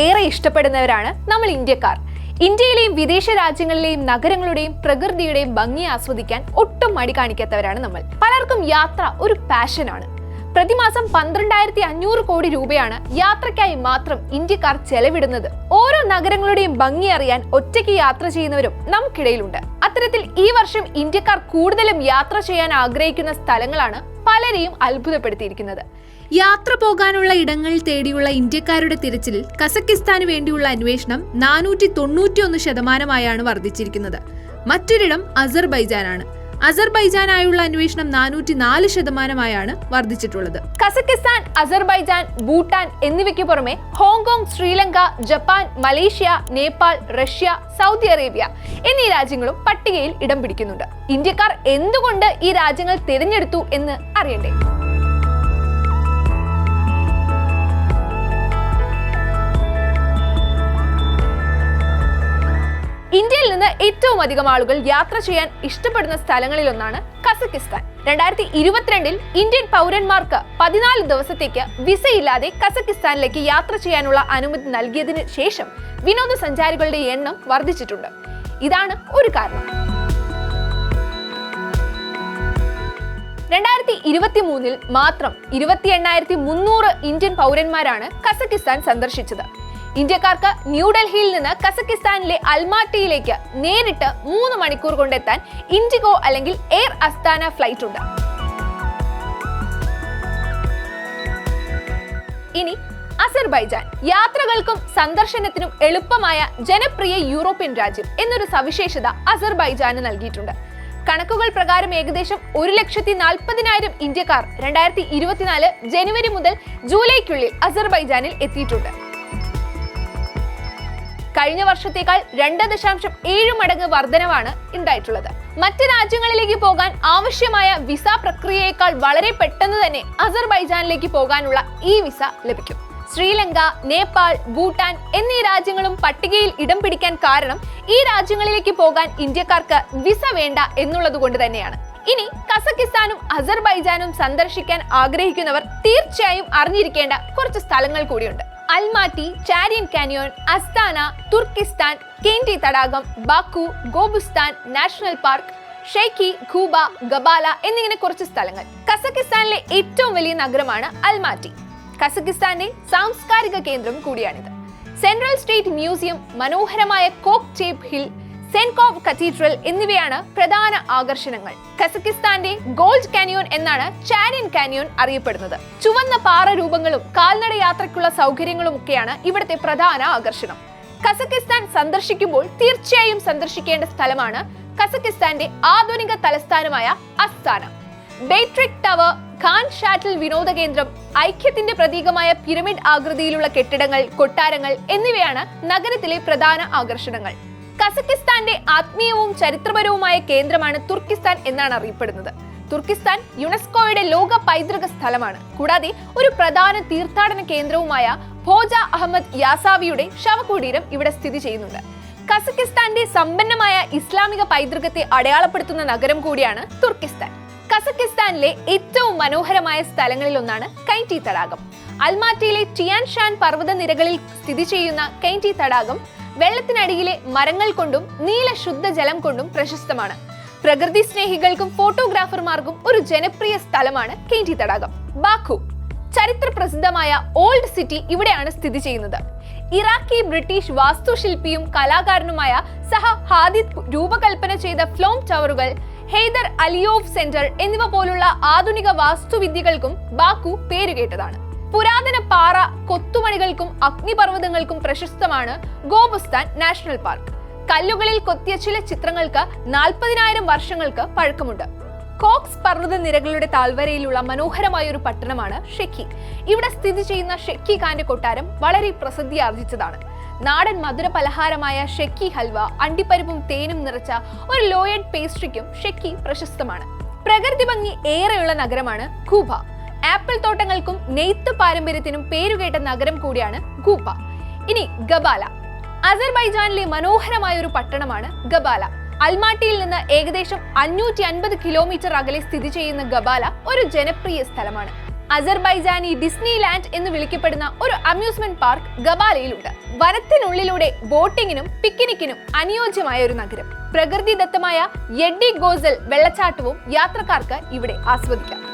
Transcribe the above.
ഏറെ ഇഷ്ടപ്പെടുന്നവരാണ് നമ്മൾ ഇന്ത്യക്കാർ. ഇന്ത്യയിലെയും വിദേശ രാജ്യങ്ങളിലെയും നഗരങ്ങളുടെയും പ്രകൃതിയുടെയും ഭംഗി ആസ്വദിക്കാൻ ഒട്ടും മടി കാണിക്കാത്തവരാണ് നമ്മൾ. പലർക്കും യാത്ര ഒരു പാഷനാണ് പ്രതിമാസം പന്ത്രണ്ടായിരത്തി അഞ്ഞൂറ് കോടി രൂപയാണ് യാത്രയ്ക്കായി മാത്രം ഇന്ത്യക്കാർ ചെലവിടുന്നത്. ഓരോ നഗരങ്ങളുടെയും ഭംഗി അറിയാൻ ഒറ്റയ്ക്ക് യാത്ര ചെയ്യുന്നവരും നമുക്കിടയിലുണ്ട്. അത്തരത്തിൽ ഈ വർഷം ഇന്ത്യക്കാർ കൂടുതലും യാത്ര ചെയ്യാൻ ആഗ്രഹിക്കുന്ന സ്ഥലങ്ങളാണ് പലരെയും അത്ഭുതപ്പെടുത്തിയിരിക്കുന്നത്. യാത്ര പോകാനുള്ള ഇടങ്ങൾ തേടിയുള്ള ഇന്ത്യക്കാരുടെ തിരച്ചിൽ കസക്കിസ്ഥാന് വേണ്ടിയുള്ള അന്വേഷണം നാനൂറ്റി തൊണ്ണൂറ്റിയൊന്ന് ശതമാനമായാണ് വർദ്ധിച്ചിരിക്കുന്നത്. മറ്റൊരിടം അസർബൈജാനാണ്. അസർബൈജാനായുള്ള അന്വേഷണം നാനൂറ്റി നാല് ശതമാനമായാണ് വർദ്ധിച്ചിട്ടുള്ളത്. കസക്കിസ്ഥാൻ അസർബൈജാൻ ഭൂട്ടാൻ എന്നിവയ്ക്ക് പുറമെ Hong Kong Sri Lanka Japan Malaysia Nepal Russia Saudi Arabia എന്നീ രാജ്യങ്ങളും പട്ടികയിൽ ഇടം പിടിക്കുന്നുണ്ട്. ഇന്ത്യക്കാർ എന്തുകൊണ്ട് ഈ രാജ്യങ്ങൾ തിരഞ്ഞെടുത്തു എന്ന് അറിയണ്ടേ? ഏറ്റവും അധികം ആളുകൾ യാത്ര ചെയ്യാൻ ഇഷ്ടപ്പെടുന്ന സ്ഥലങ്ങളിലൊന്നാണ് കസക്കിസ്ഥാൻ. രണ്ടായിരത്തി ഇരുപത്തിരണ്ടിൽ ഇന്ത്യൻ പൗരന്മാർക്ക് പതിനാല് ദിവസത്തേക്ക് വിസയില്ലാതെ കസക്കിസ്ഥാനിലേക്ക് യാത്ര ചെയ്യാനുള്ള അനുമതി നൽകിയതിന് ശേഷം വിനോദസഞ്ചാരികളുടെ എണ്ണം വർദ്ധിച്ചിട്ടുണ്ട്. ഇതാണ് ഒരു കാരണം. രണ്ടായിരത്തി ഇരുപത്തി മൂന്നിൽ മാത്രം ഇരുപത്തി എണ്ണായിരത്തി മുന്നൂറ് ഇന്ത്യൻ പൗരന്മാരാണ് കസക്കിസ്ഥാൻ സന്ദർശിച്ചത്. ഇന്ത്യക്കാർക്ക് ന്യൂഡൽഹിയിൽ നിന്ന് കസക്കിസ്ഥാനിലെ അൽമാട്ടിയിലേക്ക് നേരിട്ട് മൂന്ന് മണിക്കൂർ കൊണ്ടെത്താൻ ഇൻഡിഗോ അല്ലെങ്കിൽ എയർ അസ്താന ഫ്ലൈറ്റ് ഉണ്ട്. ഇനി അസർബൈജാൻ. യാത്രകൾക്കും സന്ദർശനത്തിനും എളുപ്പമായ ജനപ്രിയ യൂറോപ്യൻ രാജ്യം എന്നൊരു സവിശേഷത അസർബൈജാന് നൽകിയിട്ടുണ്ട്. കണക്കുകൾ പ്രകാരം ഏകദേശം ഒരു ലക്ഷത്തി നാൽപ്പതിനായിരം ഇന്ത്യക്കാർ രണ്ടായിരത്തി ഇരുപത്തിനാല് ജനുവരി മുതൽ ജൂലൈക്കുള്ളിൽ അസർബൈജാനിൽ എത്തിയിട്ടുണ്ട്. കഴിഞ്ഞ വർഷത്തേക്കാൾ രണ്ട് ദശാംശം ഏഴ് മടങ്ങ് വർധനവാണ് ഉണ്ടായിട്ടുള്ളത്. മറ്റ് രാജ്യങ്ങളിലേക്ക് പോകാൻ ആവശ്യമായ വിസ പ്രക്രിയയേക്കാൾ വളരെ പെട്ടെന്ന് തന്നെ അസർബൈജാനിലേക്ക് പോകാനുള്ള ഈ വിസ ലഭിക്കും. ശ്രീലങ്ക നേപ്പാൾ ഭൂട്ടാൻ എന്നീ രാജ്യങ്ങളും പട്ടികയിൽ ഇടം പിടിക്കാൻ കാരണം ഈ രാജ്യങ്ങളിലേക്ക് പോകാൻ ഇന്ത്യക്കാർക്ക് വിസ വേണ്ട എന്നുള്ളത് കൊണ്ട് തന്നെയാണ്. ഇനി കസക്കിസ്ഥാനും അസർബൈജാനും സന്ദർശിക്കാൻ ആഗ്രഹിക്കുന്നവർ തീർച്ചയായും അറിഞ്ഞിരിക്കേണ്ട കുറച്ച് സ്ഥലങ്ങൾ കൂടിയുണ്ട്. Almaty Charyn canyon Astana Turkistan Kaindy തടാകം Baku Gobustan national park Sheki Quba Gabala എന്നിങ്ങനെ കുറച്ച് സ്ഥലങ്ങൾ. കസക്കിസ്ഥാനിലെ ഏറ്റവും വലിയ നഗരമാണ് അൽമാറ്റി. കസക്കിസ്ഥാന്റെ സാംസ്കാരിക കേന്ദ്രം കൂടിയാണിത്. സെൻട്രൽ സ്റ്റേറ്റ് മ്യൂസിയം മനോഹരമായ കോക്ക് ചേപ്പ് ഹിൽ സെൻകോവ് കത്തീഡ്രൽ എന്നിവയാണ് പ്രധാന ആകർഷണങ്ങൾ. കസക്കിസ്ഥാന്റെ ഗോൾഡ് കാനിയോൺ എന്നാണ് ചാരിയൻ കാനിയോൺ അറിയപ്പെടുന്നത്. ചുവന്ന പാറ രൂപങ്ങളും കാൽനട യാത്രയ്ക്കുള്ള സൗകര്യങ്ങളും ഒക്കെയാണ് ഇവിടുത്തെ പ്രധാന ആകർഷണം. കസക്കിസ്ഥാൻ സന്ദർശിക്കുമ്പോൾ തീർച്ചയായും സന്ദർശിക്കേണ്ട സ്ഥലമാണ് കസക്കിസ്ഥാന്റെ ആധുനിക തലസ്ഥാനമായ Astana. Bayterek tower Khan Shatyr വിനോദ കേന്ദ്രം ഐക്യത്തിന്റെ പ്രതീകമായ പിരമിഡ് ആകൃതിയിലുള്ള കെട്ടിടങ്ങൾ കൊട്ടാരങ്ങൾ എന്നിവയാണ് നഗരത്തിലെ പ്രധാന ആകർഷണങ്ങൾ. കസക്കിസ്ഥാന്റെ ആത്മീയവും ചരിത്രപരവുമായ കേന്ദ്രമാണ് തുർക്കിസ്ഥാൻ എന്നാണ് അറിയപ്പെടുന്നത്. തുർക്കിസ്ഥാൻ യുനെസ്കോയുടെ ലോക പൈതൃക സ്ഥലമാണ്. കൂടാതെ ഒരു പ്രധാന തീർത്ഥാടന കേന്ദ്രവുമായ ഭോജ അഹമ്മദ് യാസാവിയുടെ ശവകുടീരം ഇവിടെ സ്ഥിതി ചെയ്യുന്നുണ്ട്. കസക്കിസ്ഥാന്റെ സമ്പന്നമായ ഇസ്ലാമിക പൈതൃകത്തെ അടയാളപ്പെടുത്തുന്ന നഗരം കൂടിയാണ് തുർക്കിസ്ഥാൻ. കസക്കിസ്ഥാനിലെ ഏറ്റവും മനോഹരമായ സ്ഥലങ്ങളിൽ ഒന്നാണ് കൈറ്റി തടാകം. അൽമാറ്റിയിലെ ടിയാൻ ഷാൻ പർവതനിരകളിൽ സ്ഥിതി ചെയ്യുന്ന കൈറ്റി തടാകം വെള്ളത്തിനടിയിലെ മരങ്ങൾ കൊണ്ടും നീല ശുദ്ധജലം കൊണ്ടും പ്രശസ്തമാണ്. പ്രകൃതി സ്നേഹികൾക്കും ഫോട്ടോഗ്രാഫർമാർക്കും ഒരു ജനപ്രിയ സ്ഥലമാണ് കെയ്റ്റി തടാകം. ബാഖു ചരിത്ര പ്രസിദ്ധമായ ഓൾഡ് സിറ്റി ഇവിടെയാണ് സ്ഥിതി ചെയ്യുന്നത്. ഇറാഖി ബ്രിട്ടീഷ് വാസ്തുശില്പിയും കലാകാരനുമായ സഹ ഹാദിദ് രൂപകൽപ്പന ചെയ്ത ഫ്ലോം ടവറുകൾ ഹെയ്ദർ അലിയോവ് സെന്റർ എന്നിവ പോലുള്ള ആധുനിക വാസ്തുവിദ്യകൾക്കും ബാക്കു പേരുകേട്ടതാണ്. പുരാതന പാറ കൊത്തുമണികൾക്കും അഗ്നിപർവതങ്ങൾക്കും പ്രശസ്തമാണ് ഗോബുസ്ഥാൻ നാഷണൽ പാർക്ക്. കല്ലുകളിൽ കൊത്തിയ ചില ചിത്രങ്ങൾക്ക് നാൽപ്പതിനായിരം വർഷങ്ങൾക്ക് പഴക്കമുണ്ട്. കോക്സ് പർവത നിരകളുടെ താഴ്വരയിലുള്ള മനോഹരമായ ഒരു പട്ടണമാണ് ഷെക്കി. ഇവിടെ സ്ഥിതി ചെയ്യുന്ന ഷെക്കി ഖാന്റെ കൊട്ടാരം വളരെ പ്രസിദ്ധി ആർജിച്ചതാണ് നാടൻ മധുര പലഹാരമായ ഷെക്കി ഹൽവ അണ്ടിപ്പരിപ്പും തേനും നിറച്ച ഒരു ലോയഡ് പേസ്ട്രിക്കും ഷെക്കി പ്രശസ്തമാണ്. പ്രകൃതി ഭംഗി ഏറെയുള്ള നഗരമാണ് ഖൂബ. ആപ്പിൾ തോട്ടങ്ങൾക്കും നെയ്ത്ത് പാരമ്പര്യത്തിനും പേരുകേട്ട നഗരം കൂടിയാണ് ഗൂപ്പ ഇനി ഗബാല. അസർബൈജാനിലെ മനോഹരമായ ഒരു പട്ടണമാണ് ഗബാല. അൽമാട്ടിയിൽ നിന്ന് ഏകദേശം അഞ്ഞൂറ്റി അൻപത് കിലോമീറ്റർ അകലെ സ്ഥിതി ചെയ്യുന്ന ഗബാല ഒരു ജനപ്രിയ സ്ഥലമാണ്. അസർബൈജാനി ഡിസ്നി ലാൻഡ് എന്ന് വിളിക്കപ്പെടുന്ന ഒരു അമ്യൂസ്മെന്റ് പാർക്ക് ഗബാലയിലുണ്ട്. വനത്തിനുള്ളിലൂടെ ബോട്ടിങ്ങിനും പിക്നിക്കിനും അനുയോജ്യമായ ഒരു നഗരം. പ്രകൃതിദത്തമായ യെഡി ഗോസൽ വെള്ളച്ചാട്ടവും യാത്രക്കാർക്ക് ഇവിടെ ആസ്വദിക്കാം.